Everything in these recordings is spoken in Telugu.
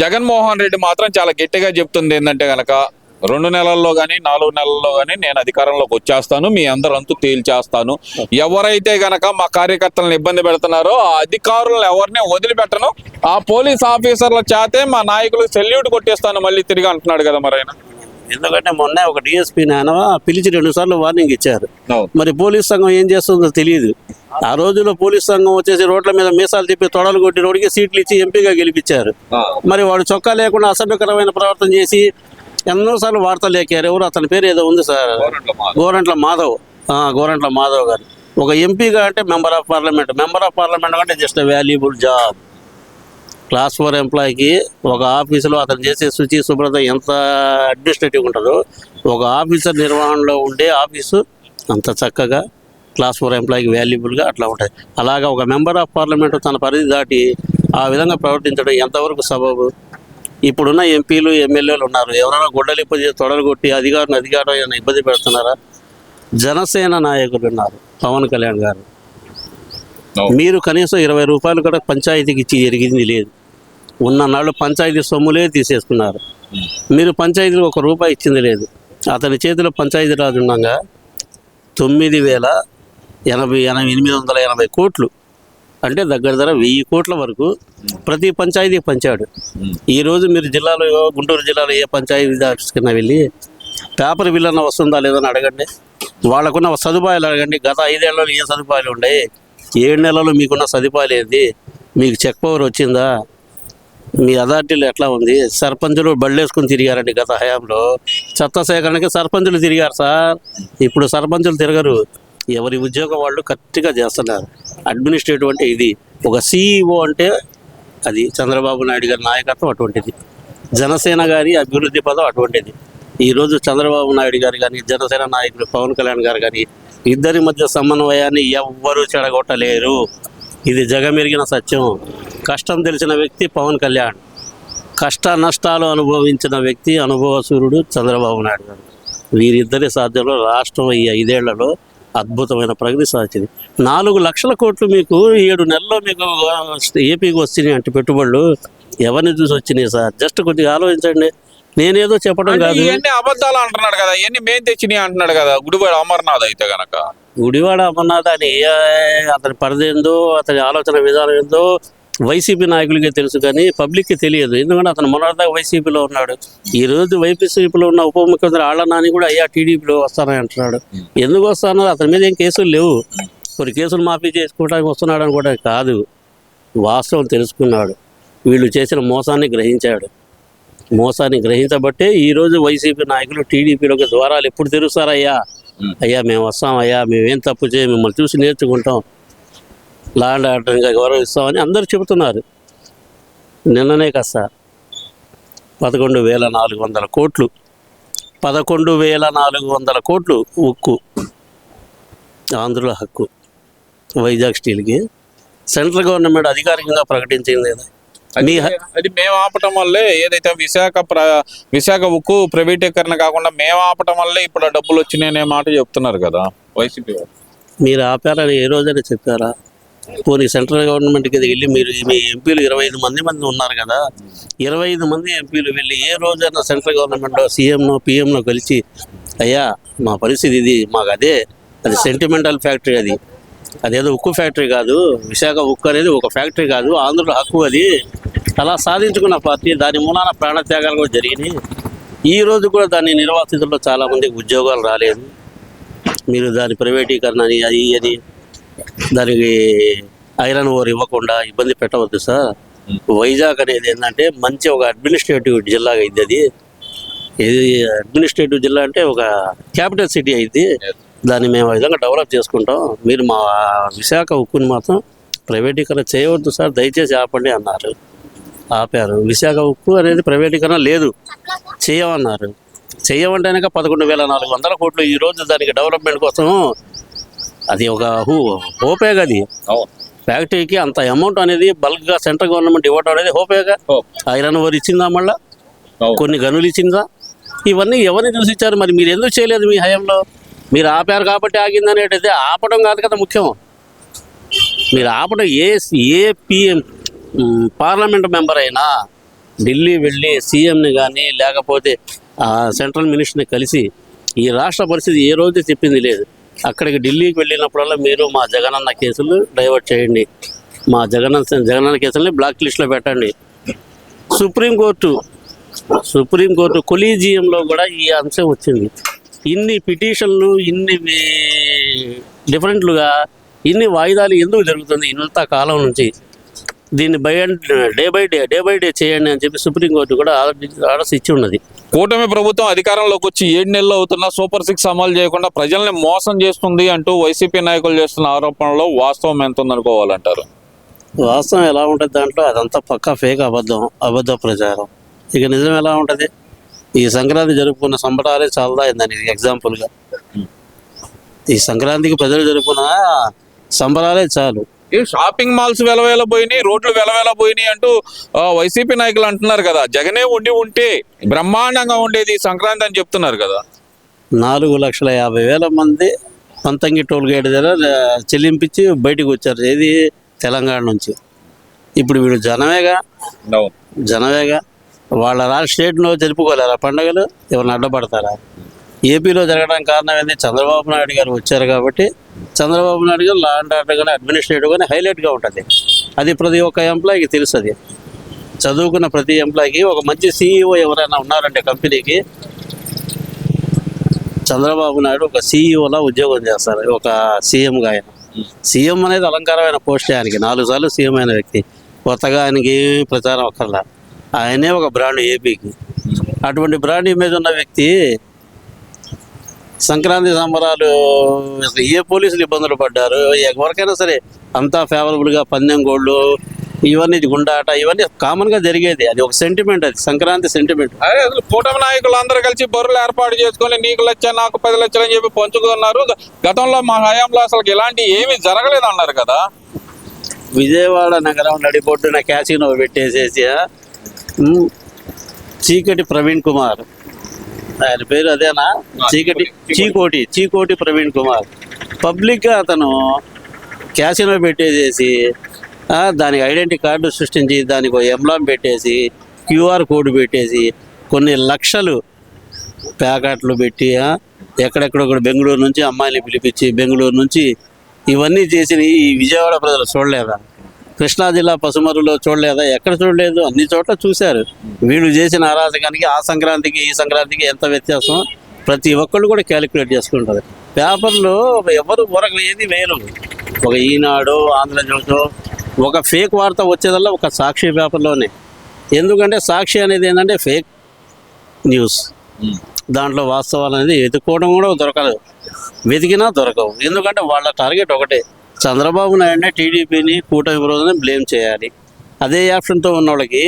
జగన్మోహన్ రెడ్డి మాత్రం చాలా గట్టిగా చెప్తుంది ఏంటంటే కనుక రెండు నెలల్లో కానీ నాలుగు నెలల్లో కానీ నేను అధికారంలోకి వచ్చేస్తాను మీ అందరంతు తేల్చేస్తాను. ఎవరైతే గనక మా కార్యకర్తలను ఇబ్బంది పెడుతున్నారో ఆ అధికారులను ఎవరిని వదిలిపెట్టను. ఆ పోలీస్ ఆఫీసర్ల చేతే మా నాయకులకు సెల్యూట్ కొట్టేస్తాను మళ్ళీ తిరిగి అంటున్నాడు కదా మరి ఆయన ఎందుకంటే మొన్న ఒక డిఎస్పీ నాయన పిలిచి రెండు సార్లు వార్నింగ్ ఇచ్చారు. మరి పోలీస్ సంఘం ఏం చేస్తుందో తెలియదు. ఆ రోజుల్లో పోలీస్ సంఘం వచ్చేసి రోడ్ల మీద మీసాలు తిప్పి తొడలు కొట్టి రోడ్డుకి సీట్లు ఇచ్చి ఎంపీగా గెలిపించారు. మరి వాడు చొక్కా లేకుండా అసభ్యకరమైన ప్రవర్తన చేసి ఎన్నోసార్లు వార్తలు లేకారు ఎవరు? అతని పేరు ఏదో ఉంది సార్. గోరంట్ల మాధవ్. ఆ, గోరంట్ల మాధవ్ గారు. ఒక ఎంపీగా అంటే member of parliament. Member of parliament అంటే just valuable job class four ఎంప్లాయీకి ఒక ఆఫీసులో అతను చేసే శుచి శుభ్రత ఎంత అడ్మినిస్ట్రేటివ్ ఉంటుందో ఒక ఆఫీసర్ నిర్వహణలో ఉండే ఆఫీసు అంత చక్కగా క్లాస్ ఫోర్ ఎంప్లాయీకి వాల్యుబుల్గా అట్లా ఉంటుంది అలాగా ఒక మెంబర్ ఆఫ్ పార్లమెంట్ తన పరిధి దాటి ఆ విధంగా ప్రవర్తించడం ఎంతవరకు సబబు? ఇప్పుడున్న ఎంపీలు ఎమ్మెల్యేలు ఉన్నారు. ఎవరైనా గొడ్డలు ఇబ్బంది తొడలు కొట్టి అధికారులు అధికారం ఏమైనా ఇబ్బంది పెడుతున్నారా? జనసేన నాయకులు ఉన్నారు పవన్ కళ్యాణ్ గారు. మీరు కనీసం ఇరవై రూపాయలు కూడా పంచాయతీకి ఇచ్చి ఎరిగింది లేదు. ఉన్న నాళ్ళు పంచాయతీ సొమ్ములే తీసేసుకున్నారు. మీరు పంచాయతీకి ఒక రూపాయి ఇచ్చింది లేదు. అతని చేతిలో పంచాయతీ రాజు ఉండగా తొమ్మిది వేల ఎనభై ఎనభై ఎనిమిది వందల ఎనభై కోట్లు. అంటే దగ్గర దగ్గర వెయ్యి కోట్ల వరకు ప్రతి పంచాయతీ పంచాడు. ఈరోజు మీరు జిల్లాలో గుంటూరు జిల్లాలో ఏ పంచాయతీ ఆఫీస్కైనా వెళ్ళి పేపర్ బిల్ అన్న వస్తుందా లేదని అడగండి. వాళ్ళకున్న సదుపాయాలు అడగండి. గత ఐదేళ్ళలో ఏ సదుపాయాలు ఉన్నాయి ఏడు నెలలు మీకున్న సదుపాయాలు ఏంది మీకు చెక్ పవర్ వచ్చిందా? మీ అథారిటీలు ఎట్లా ఉంది? సర్పంచులు బళ్ళేసుకుని తిరిగారండి గత హయాంలో. చెత్త సేకరణకి సర్పంచులు తిరిగారు సార్. ఇప్పుడు సర్పంచులు తిరగరు. ఎవరి ఉద్యోగం వాళ్ళు కరెక్ట్గా చేస్తున్నారు. అడ్మినిస్ట్రేటివ్ అంటే ఇది. ఒక సీఈఓ అంటే అది చంద్రబాబు నాయుడు గారి నాయకత్వం అటువంటిది. జనసేన గారి అభివృద్ధి పదం అటువంటిది. ఈరోజు చంద్రబాబు నాయుడు గారు కానీ జనసేన నాయకులు పవన్ కళ్యాణ్ గారు కానీ ఇద్దరి మధ్య సమన్వయాన్ని ఎవ్వరూ చెడగొట్టలేరు. ఇది జగమెరిగిన సత్యం. కష్టం తెలిసిన వ్యక్తి పవన్ కళ్యాణ్. కష్ట నష్టాలు అనుభవించిన వ్యక్తి అనుభవసూరుడు చంద్రబాబు నాయుడు గారు. వీరిద్దరి సాధ్యంలో రాష్ట్రం ఈ ఐదేళ్ళలో అద్భుతమైన ప్రగతి సాధించింది. నాలుగు లక్షల కోట్లు మీకు ఏడు నెలల్లో మీకు ఏపీకి వచ్చినాయి అంటే పెట్టుబడులు. ఎవరిని చూసి వచ్చినాయి సార్? జస్ట్ కొద్దిగా ఆలోచించండి. నేనేదో చెప్పడం కాదు. ఇవన్నీ అబద్ధాలు అంటున్నాడు కదా. ఇవన్నీ మేం తెచ్చినాయి అంటున్నాడు కదా. గుడివాడ అమర్నాథ్ అయితే గనక. గుడివాడ అమర్నాథ్ అని అతని పరిధి ఏందో అతని ఆలోచన విధానం ఏందో వైసీపీ నాయకులకే తెలుసు కానీ పబ్లిక్కి తెలియదు. ఎందుకంటే అతను మొన్నటిదాకా వైసీపీలో ఉన్నాడు. ఈ రోజు వైసీపీలో ఉన్న ఉప ముఖ్యమంత్రి ఆళ్ళ నాని కూడా అయ్యా టీడీపీలో వస్తానని అంటున్నాడు. ఎందుకు వస్తానో అతని మీద ఏం కేసులు లేవు. కొన్ని కేసులు మాఫీ చేసుకోవడానికి వస్తున్నాడు అని కూడా కాదు. వాస్తవం తెలుసుకున్నాడు. వీళ్ళు చేసిన మోసాన్ని గ్రహించాడు. మోసాన్ని గ్రహించబట్టే ఈ రోజు వైసీపీ నాయకులు టీడీపీలోకి ద్వారాలు ఎప్పుడు తెరుస్తారయ్యా. అయ్యా మేము వస్తాం అయ్యా. మేమేం తప్పు చేయం? మిమ్మల్ని చూసి నేర్చుకుంటాం. లాండ్ ఆర్డర్గా గౌరవిస్తామని అందరూ చెబుతున్నారు. నిన్ననే కాస్త పదకొండు వేల నాలుగు వందల కోట్లు పదకొండు వేల నాలుగు వందల కోట్లు ఉక్కు ఆంధ్రుల హక్కు వైజాగ్ స్టీల్కి సెంట్రల్ గవర్నమెంట్ అధికారికంగా ప్రకటించింది అది మేము ఆపటం వల్లే ఏదైతే విశాఖ ప్ర విశాఖ ఉక్కు ప్రైవేటీకరణ కాకుండా మేము ఆపటం వల్లే ఇప్పుడు డబ్బులు వచ్చినాయనే మాట చెప్తున్నారు కదా వైసీపీ. మీరు ఆపారని ఏ రోజైనా చెప్పారా? పోనీ సెంట్రల్ గవర్నమెంట్కి వెళ్ళి మీరు మీ ఎంపీలు ఇరవై ఐదు మంది మంది ఉన్నారు కదా ఇరవై ఐదు మంది ఎంపీలు వెళ్ళి ఏ రోజైనా సెంట్రల్ గవర్నమెంట్లో సీఎంనో పీఎంను కలిసి అయ్యా మా పరిస్థితి ఇది మాకు అదే అది సెంటిమెంటల్ ఫ్యాక్టరీ అది అదేదో ఉక్కు ఫ్యాక్టరీ కాదు విశాఖ ఉక్కు అనేది ఒక ఫ్యాక్టరీ కాదు ఆంధ్రుల హక్కు అది అలా సాధించుకున్న పార్టీ దాని మూలాన ప్రాణత్యాగాలు కూడా జరిగినాయి. ఈ రోజు కూడా దాని నిర్వాసితుల్లో చాలామందికి ఉద్యోగాలు రాలేదు. మీరు దాని ప్రైవేటీకరణ అని అది అని దానికి ఐరన్ ఓర్ ఇవ్వకుండా ఇబ్బంది పెట్టవద్దు సార్. వైజాగ్ అనేది ఏంటంటే మంచి ఒక అడ్మినిస్ట్రేటివ్ జిల్లాగా అయింది అది. ఇది అడ్మినిస్ట్రేటివ్ జిల్లా అంటే ఒక క్యాపిటల్ సిటీ అయింది. దాన్ని మేము ఆ విధంగా డెవలప్ చేసుకుంటాం. మీరు మా విశాఖ ఉక్కుని మాత్రం ప్రైవేటీకరణ చేయవద్దు సార్. దయచేసి ఆపండి అన్నారు. ఆపారు. విశాఖ ఉక్కు అనేది ప్రైవేటీకరణ లేదు. చేయమన్నారు. చేయమంటేనే పదకొండు వేల నాలుగు వందల కోట్లు ఈ రోజు దానికి డెవలప్మెంట్ కోసం అది ఒక హూ హోపే అది ఫ్యాక్టరీకి అంత అమౌంట్ అనేది బల్క్గా సెంట్రల్ గవర్నమెంట్ ఇవ్వడం అనేది హోపేగా ఐరన్ ఓర్ ఇచ్చిందా మళ్ళా. కొన్ని గనులు ఇచ్చిందా? ఇవన్నీ ఎవరిని చూసి ఇచ్చారు మరి మీరు ఎందుకు చేయలేదు మీ హయాంలో? మీరు ఆపారు కాబట్టి ఆగింది అనేటైతే ఆపడం కాదు కదా ముఖ్యం. మీరు ఆపడం ఏ ఏ పిఎం పార్లమెంట్ మెంబర్ అయినా ఢిల్లీ వెళ్ళి సీఎంని కానీ లేకపోతే సెంట్రల్ మినిస్టర్ని కలిసి ఈ రాష్ట్ర పరిస్థితి ఏ రోజు చెప్పింది లేదు. అక్కడికి ఢిల్లీకి వెళ్ళినప్పుడల్లా మీరు మా జగనన్న కేసులు డైవర్ట్ చేయండి. మా జగనన్న జగనన్న కేసుల్ని బ్లాక్ లిస్ట్లో పెట్టండి. సుప్రీంకోర్టు సుప్రీంకోర్టు కొలీజియంలో కూడా ఈ అంశం వచ్చింది. ఇన్ని పిటిషన్లు ఇన్ని డిఫరెంట్లుగా ఇన్ని వాయిదాలు ఎందుకు జరుగుతుంది ఇంత కాలం నుంచి? దీన్ని by day by day day by day చేయండి అని చెప్పి సుప్రీంకోర్టు కూడా ఆర్డర్- ఆర్డర్స్ ఇచ్చి ఉన్నది. కూటమి ప్రభుత్వం అధికారంలోకి వచ్చి ఏడు నెలలు అవుతున్నా సూపర్ సిక్స్ అమలు చేయకుండా ప్రజల్ని మోసం చేస్తుంది అంటూ వైసీపీ నాయకులు చేస్తున్న ఆరోపణలో వాస్తవం ఎంత ఉందనుకోవాలంటారు? వాస్తవం ఎలా ఉంటుంది దాంట్లో? అదంతా పక్కా ఫేక్ అబద్ధం అబద్ధ ప్రచారం. ఇక నిజం ఎలా ఉంటుంది? ఈ సంక్రాంతి జరుపుకున్న సంబరాలే చాలా దానికి ఎగ్జాంపుల్గా ఈ సంక్రాంతికి ప్రజలు జరుపుకున్న సంబరాలే చాలు. ఈ షాపింగ్ మాల్స్ వెలవేల పోయినాయి రోడ్లు వెలవేల పోయినాయి అంటూ వైసీపీ నాయకులు అంటున్నారు కదా. జగనే ఉండి ఉంటే బ్రహ్మాండంగా ఉండేది సంక్రాంతి అని చెప్తున్నారు కదా. నాలుగు లక్షల యాభై వేల మంది పంతంగి టోల్ గేట్ దగ్గర చెల్లింపించి బయటికి వచ్చారు. ఏది? తెలంగాణ నుంచి. ఇప్పుడు వీడు జనమేగా? జనమేగా? వాళ్ళ రాష్ట్ర స్టేట్లో జరుపుకోలేరా పండుగలు? ఎవరిని అడ్డపడతారా? ఏపీలో జరగడానికి కారణం ఏంటి చంద్రబాబు నాయుడు గారు వచ్చారు కాబట్టి Chandrababu Naidu garu law and order కానీ అడ్మినిస్ట్రేటివ్ కానీ హైలైట్గా ఉంటుంది. అది ప్రతి ఒక్క ఎంప్లాయీకి తెలుస్తుంది చదువుకున్న ప్రతి ఎంప్లాయీకి ఒక మంచి సీఈఓ ఎవరైనా ఉన్నారంటే కంపెనీకి చంద్రబాబు నాయుడు ఒక సీఈఓలా ఉద్యోగం చేస్తారు. ఒక సీఎంగా ఆయన. సీఎం అనేది అలంకారమైన పోస్ట్ ఆయనకి. నాలుగు సార్లు సీఎం అయిన వ్యక్తి. కొత్తగా ఆయనకి ప్రచారం అక్కర్లా. ఆయనే ఒక బ్రాండ్ ఏపీకి. అటువంటి బ్రాండ్ ఇమేజ్ ఉన్న వ్యక్తి సంక్రాంతి సంబరాలు అసలు ఏ పోలీసులు ఇబ్బందులు పడ్డారు ఎవరికైనా సరే అంతా ఫేవరబుల్గా పందెం గోళ్ళు ఇవన్నీ గుండాట ఇవన్నీ కామన్గా జరిగేది. అది ఒక సెంటిమెంట్ అది సంక్రాంతి సెంటిమెంట్ అదే అసలు కూటమి నాయకులు అందరూ కలిసి బొర్రలు ఏర్పాటు చేసుకొని నీకు లక్ష నాకు పది లక్షలు అని చెప్పి పంచుకున్నారు. గతంలో మా హయాంలో అసలు ఇలాంటి ఏమీ జరగలేదు అన్నారు కదా. విజయవాడ నగరం నడిబొడ్డున క్యాసినో పెట్టేసేసి చీకటి ప్రవీణ్ కుమార్. ఆయన పేరు అదేనా? చీకటి చీకోటి చీకోటి ప్రవీణ్ కుమార్. పబ్లిక్గా అతను క్యాసినో పెట్టేసేసి దానికి ఐడెంటిటీ కార్డు సృష్టించి దానికి ఒక ఎంబ్లామ్ పెట్టేసి క్యూఆర్ కోడ్ పెట్టేసి కొన్ని లక్షలు ప్యాకెట్లు పెట్టి ఎక్కడెక్కడో కూడా బెంగళూరు నుంచి అమ్మాయిని పిలిపించి బెంగళూరు నుంచి ఇవన్నీ చేసిన ఈ విజయవాడ ప్రజలు చూడలేదా? కృష్ణా జిల్లా పసుమరులో చూడలేదా? ఎక్కడ చూడలేదు? అన్ని చోట్ల చూశారు. వీళ్ళు చేసిన అరాచకానికి ఆ సంక్రాంతికి ఈ సంక్రాంతికి ఎంత వ్యత్యాసం ప్రతి ఒక్కళ్ళు కూడా క్యాలిక్యులేట్ చేసుకుంటారు. పేపర్లో ఎవరు ఊరకు ఏది వేయరు. ఒక ఈనాడు ఆంధ్రజ్యోతి ఒక ఫేక్ వార్త వచ్చేదల్లా ఒక సాక్షి పేపర్లోనే. ఎందుకంటే సాక్షి అనేది ఏంటంటే ఫేక్ న్యూస్. దాంట్లో వాస్తవాలు అనేది వెతుక్కోవడం కూడా దొరకదు. వెతికినా దొరకవు. ఎందుకంటే వాళ్ళ టార్గెట్ ఒకటే. చంద్రబాబు నాయుడుని టీడీపీని కూటమి విరోధాన్ని బ్లేమ్ చేయాలి. అదే యాప్షన్తో ఉన్న వాళ్ళకి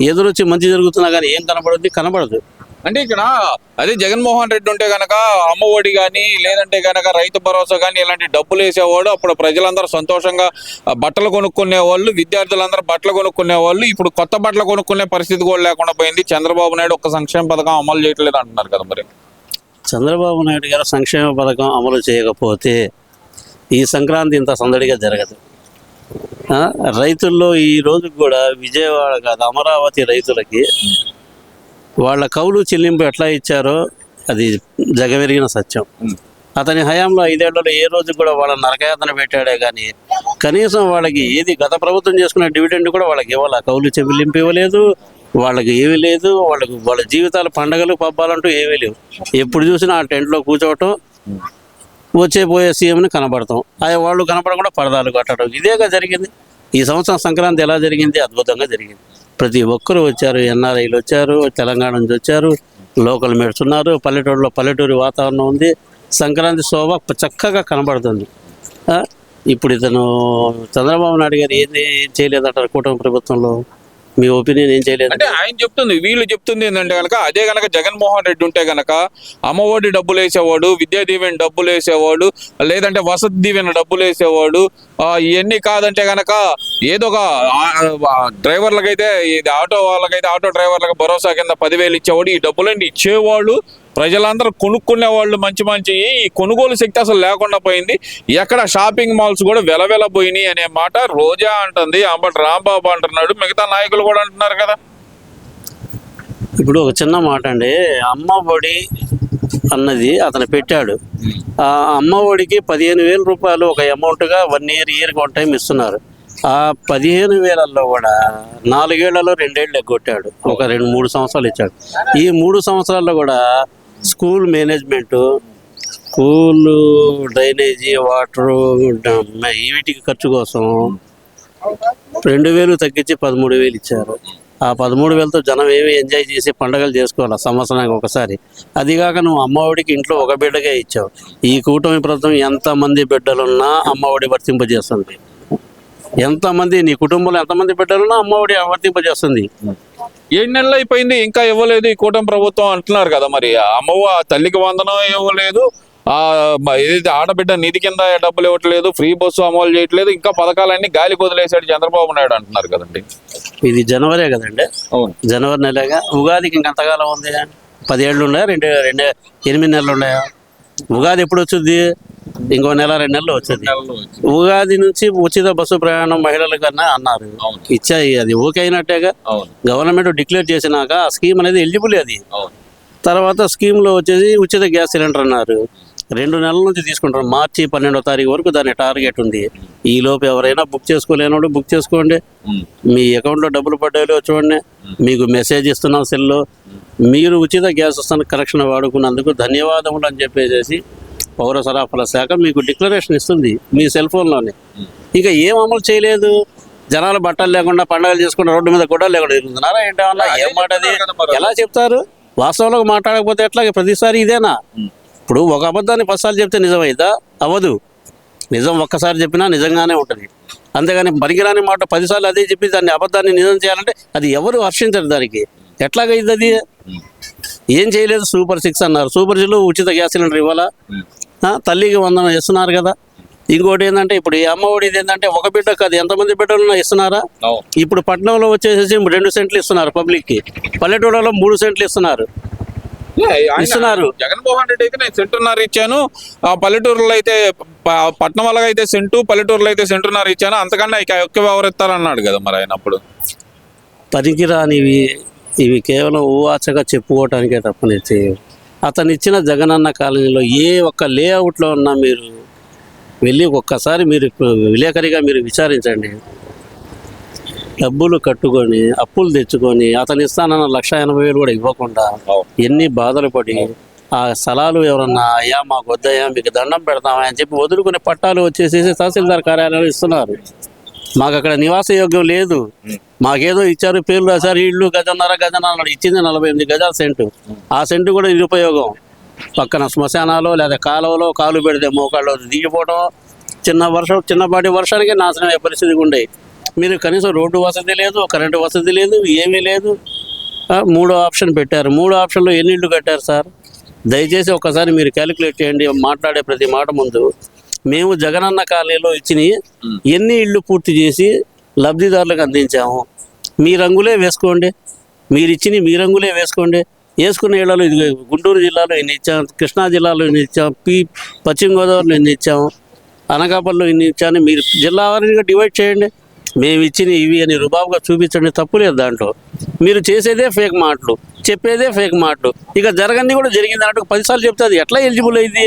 ఎదురొచ్చి మంచి జరుగుతున్నా కానీ ఏం కనబడుద్ది? కనబడదు. అంటే ఇక్కడ అదే జగన్మోహన్ రెడ్డి ఉంటే గనక అమ్మ ఒడి కానీ లేదంటే గనక రైతు భరోసా కానీ ఇలాంటి డబ్బులు వేసేవాడు అప్పుడు ప్రజలందరూ సంతోషంగా బట్టలు కొనుక్కునే వాళ్ళు విద్యార్థులందరూ బట్టలు కొనుక్కునే వాళ్ళు ఇప్పుడు కొత్త బట్టలు కొనుక్కునే పరిస్థితి కూడా లేకుండా పోయింది. చంద్రబాబు నాయుడు ఒక సంక్షేమ పథకం అమలు చేయట్లేదు అంటున్నారు కదా మరి. చంద్రబాబు నాయుడు గారు సంక్షేమ పథకం అమలు చేయకపోతే ఈ సంక్రాంతి ఇంత సందడిగా జరగదు. రైతుల్లో ఈ రోజు కూడా విజయవాడ కాదు అమరావతి రైతులకి వాళ్ళ కౌలు చెల్లింపు ఎట్లా ఇచ్చారో అది జగమెరిగిన సత్యం. అతని హయాంలో ఐదేళ్ళలో ఏ రోజు కూడా వాళ్ళ నరకయాతన పెట్టాడే కానీ కనీసం వాళ్ళకి ఏది గత ప్రభుత్వం చేసుకున్న డివిడెండ్ కూడా వాళ్ళకి ఇవ్వాలి. కౌలు చెల్లింపు ఇవ్వలేదు వాళ్ళకి ఏమీ లేదు వాళ్ళకి వాళ్ళ జీవితాలు పండగలు పబ్బాలంటూ ఏమీ లేవు. ఎప్పుడు చూసినా ఆ టెంట్లో కూర్చోవటం వచ్చే పోయే సీఎంని కనబడతాం. ఆ వాళ్ళు కనపడకుండా పరదాలు కట్టడం. ఇదేగా జరిగింది. ఈ సంవత్సరం సంక్రాంతి ఎలా జరిగింది? అద్భుతంగా జరిగింది. ప్రతి ఒక్కరు వచ్చారు. ఎన్ఆర్ఐలు వచ్చారు. తెలంగాణ నుంచి వచ్చారు. లోకల్ మేట్స్ ఉన్నారు. పల్లెటూరులో పల్లెటూరి వాతావరణం ఉంది. సంక్రాంతి శోభ చక్కగా కనబడుతుంది. ఇప్పుడు ఇతను చంద్రబాబు నాయుడు గారు ఏం చేయలేదంటారు కూటమి ప్రభుత్వంలో? మీ ఒపీనియన్ ఏం చేయలేదు. అంటే ఆయన చెప్తుంది వీళ్ళు చెప్తుంది ఏంటంటే కనుక అదే గనక జగన్మోహన్ రెడ్డి ఉంటే గనక అమ్మఒడి డబ్బులు వేసేవాడు విద్యా దీవెన డబ్బులు వేసేవాడు లేదంటే వసతి దీవెన డబ్బులు వేసేవాడు ఇవన్నీ కాదంటే గనక ఏదో ఒక డ్రైవర్లకైతే ఇది ఆటో వాళ్ళకైతే ఆటో డ్రైవర్లకు భరోసా కింద పదివేలు ఇచ్చేవాడు. ఈ డబ్బులన్నీ ఇచ్చేవాళ్ళు ప్రజలందరూ కొనుక్కునే వాళ్ళు మంచి మంచి. ఈ కొనుగోలు శక్తి అసలు లేకుండా పోయింది. ఎక్కడ షాపింగ్ మాల్స్ కూడా వెలవెల పోయినాయి అనే మాట రోజా అంటుంది. అంబటి రాంబాబు అంటున్నాడు. మిగతా నాయకులు కూడా అంటున్నారు కదా. ఇప్పుడు ఒక చిన్న మాట అండి. అమ్మ ఒడి అన్నది అతను పెట్టాడు. ఆ అమ్మ ఒడికి పదిహేను వేల రూపాయలు ఒక అమౌంట్గా వన్ ఇయర్ ఇయర్గా వన్ టైం ఇస్తున్నారు. ఆ పదిహేను వేలల్లో కూడా నాలుగేళ్ళలో రెండేళ్ళు ఎగ్గొట్టాడు ఒక రెండు మూడు సంవత్సరాలు ఇచ్చాడు. ఈ మూడు సంవత్సరాల్లో కూడా school management school drainage water వీటికి ఖర్చు కోసం రెండు వేలు తగ్గించి పదమూడు వేలు ఇచ్చారు. ఆ పదమూడు వేలతో జనం ఏమి ఎంజాయ్ చేసి పండుగలు చేసుకోవాలి? సంవత్సరానికి ఒకసారి. అదిగాక నువ్వు అమ్మఒడికి ఇంట్లో ఒక బిడ్డగా ఇచ్చావు. ఈ కూటమి ప్రభుత్వం ఎంతమంది బిడ్డలున్నా అమ్మఒడి వర్తింపజేస్తుంది? ఎంతమంది నీ కుటుంబంలో ఎంతమంది బిడ్డలున్నా అమ్మఒడి వర్తింపజేస్తుంది? ఏడు నెలలు అయిపోయింది ఇంకా ఇవ్వలేదు ఈ కూటమి ప్రభుత్వం అంటున్నారు కదా మరి. ఆ అమ్మవ్వ తల్లికి వందనం ఇవ్వలేదు ఏదైతే ఆడబిడ్డ నిధి కింద డబ్బులు ఇవ్వట్లేదు ఫ్రీ బస్సు అమలు చేయట్లేదు ఇంకా పథకాలన్నీ గాలికి వదిలేశాడు చంద్రబాబు నాయుడు అంటున్నారు కదండి. ఇది జనవరే కదండి. అవును. జనవరి నెలగా ఉగాదికి ఇంకెంతకాలం ఉంది? పదేళ్ళు ఉన్నాయా? రెండు రెండు ఎనిమిది నెలలు ఉన్నాయా? ఉగాది ఎప్పుడు వచ్చింది? ఇంకో నెల రెండు నెలలు వచ్చింది. ఉగాది నుంచి ఉచిత బస్సు ప్రయాణం మహిళల కన్నా అన్నారు. ఇచ్చాయి అది ఓకే అయినట్టేగా గవర్నమెంట్ డిక్లేర్ చేసినాక ఆ స్కీమ్ అనేది ఎలిజిబుల్ అది. తర్వాత స్కీమ్లో వచ్చేసి ఉచిత గ్యాస్ సిలిండర్ అన్నారు. రెండు నెలల నుంచి తీసుకుంటారు. మార్చి పన్నెండో తారీఖు వరకు దాని టార్గెట్ ఉంది. ఈ లోపు ఎవరైనా బుక్ చేసుకోలేనోడు బుక్ చేసుకోండి. మీ అకౌంట్లో డబ్బులు పడ్డాయో చూడండి. మీకు మెసేజ్ ఇస్తున్నాం సెల్లో. మీరు ఉచిత గ్యాస్ వస్తున్న కనెక్షన్ వాడుకున్నందుకు ధన్యవాదములు అని చెప్పేసి పౌర సరఫరా శాఖ మీకు డిక్లరేషన్ ఇస్తుంది మీ సెల్ ఫోన్లోనే. ఇంకా ఏం అమలు చేయలేదు? జనాలు బట్టలు లేకుండా పండగలు చేసుకుంటే రోడ్డు మీద గొడవలు లేకుండా తిరుగుతున్నారా ఏంటన్నా ఏం మాట అది. ఎలా చెప్తారు? వాస్తవంలో మాట్లాడకపోతే ఎట్లా ప్రతిసారి ఇదేనా? ఇప్పుడు ఒక అబద్ధాన్ని పదిసార్లు చెప్తే నిజమైందా? అవ్వదు. నిజం ఒక్కసారి చెప్పినా నిజంగానే ఉంటుంది. అంతేగాని పనికిరాని మాట పదిసార్లు అదే చెప్పి దాన్ని అబద్ధాన్ని నిజం చేయాలంటే అది ఎవరు హర్షించరు దానికి. ఎట్లాగైంది అది? ఏం చేయలేదు? సూపర్ సిక్స్ అన్నారు. సూపర్ సిక్స్లో ఉచిత గ్యాస్ సిలిండర్ ఇవ్వాలా? తల్లికి వందనం ఇస్తున్నారు కదా. ఇంకోటి ఏంటంటే ఇప్పుడు ఈ అమ్మ ఒడి ఏంటంటే ఒక బిడ్డ కాదు ఎంతమంది బిడ్డలు ఇస్తున్నారా? ఇప్పుడు పట్టణంలో వచ్చేసేసి రెండు సెంట్లు ఇస్తున్నారు పబ్లిక్కి. పల్లెటూళ్ళలో మూడు సెంట్లు ఇస్తున్నారు. ఇస్తున్నారు. జగన్మోహన్ రెడ్డి అయితే నేను సెంటున్నర ఇచ్చాను. ఆ పల్లెటూరులో అయితే పట్నం వాళ్ళకి అయితే సెంటు పల్లెటూరులో అయితే సెంటున్నర ఇచ్చాను. అంతకన్నా ఇక ఎక్కువ ఎవరు ఇస్తారన్నాడు కదా మరి ఆయన అప్పుడు. పనికిరానివి ఇవి కేవలం ఊవాచగా చెప్పుకోవటానికే తప్పనిచ్చి అతను ఇచ్చిన జగనన్న కాలనీలో ఏ ఒక్క లేఅవుట్లో ఉన్నా మీరు వెళ్ళి ఒక్కసారి మీరు విలేకరిగా మీరు విచారించండి. డబ్బులు కట్టుకొని అప్పులు తెచ్చుకొని అతను ఇస్తానన్న లక్ష ఎనభై వేలు కూడా ఇవ్వకుండా ఎన్ని బాధలు పడి ఆ స్థలాలు ఎవరన్నా అయ్యా మాకు వద్దయ్యా మీకు దండం పెడతామా అని చెప్పి వదులుకునే పట్టాలు వచ్చేసేసి తహసీల్దార్ కార్యాలయంలో ఇస్తున్నారు. మాకు అక్కడ నివాస యోగ్యం లేదు. మాకేదో ఇచ్చారు పేర్లు రాశారు. ఇళ్ళు గజన్నర గజన్నర. ఇచ్చింది నలభై ఎనిమిది గజాల సెంటు. ఆ సెంటు కూడా నిరుపయోగం. పక్కన శ్మశానాలు లేదా కాలువలో కాలు పెడితే మోకాళ్ళు దిగిపోవడం చిన్న వర్షం చిన్నపాటి వర్షానికి నాశనం అయ్యే పరిస్థితి ఉండే. మీరు కనీసం రోడ్డు వసతి లేదు కరెంటు వసతి లేదు ఏమీ లేదు. మూడో ఆప్షన్ పెట్టారు. మూడో ఆప్షన్లో ఎన్ని ఇళ్ళు కట్టారు సార్? దయచేసి ఒక్కసారి మీరు క్యాలిక్యులేట్ చేయండి మాట్లాడే ప్రతి మాట ముందు. మేము జగనన్న కాలనీలో ఇచ్చిన ఎన్ని ఇళ్ళు పూర్తి చేసి లబ్ధిదారులకు అందించాము? మీ రంగులే వేసుకోండి. మీరు ఇచ్చిన మీ రంగులే వేసుకోండి. వేసుకున్న ఇళ్ళలో ఇది గుంటూరు జిల్లాలో ఎన్ని ఇచ్చాం కృష్ణా జిల్లాలో ఎన్ని ఇచ్చాం పి పశ్చిమ గోదావరిలో ఎన్ని ఇచ్చాము అనకాపల్లిలో ఎన్ని ఇచ్చాను మీరు జిల్లా వారీగా డివైడ్ చేయండి. మేము ఇచ్చిన ఇవి అని రుబాబుగా చూపించండి తప్పులేదు దాంట్లో. మీరు చేసేదే ఫేక్ మాటలు చెప్పేదే ఫేక్ మాటలు. ఇక జరగని కూడా జరిగింది అన్నట్టు పదిసార్లు చెప్తే అది ఎట్లా ఎలిజిబుల్ అయింది?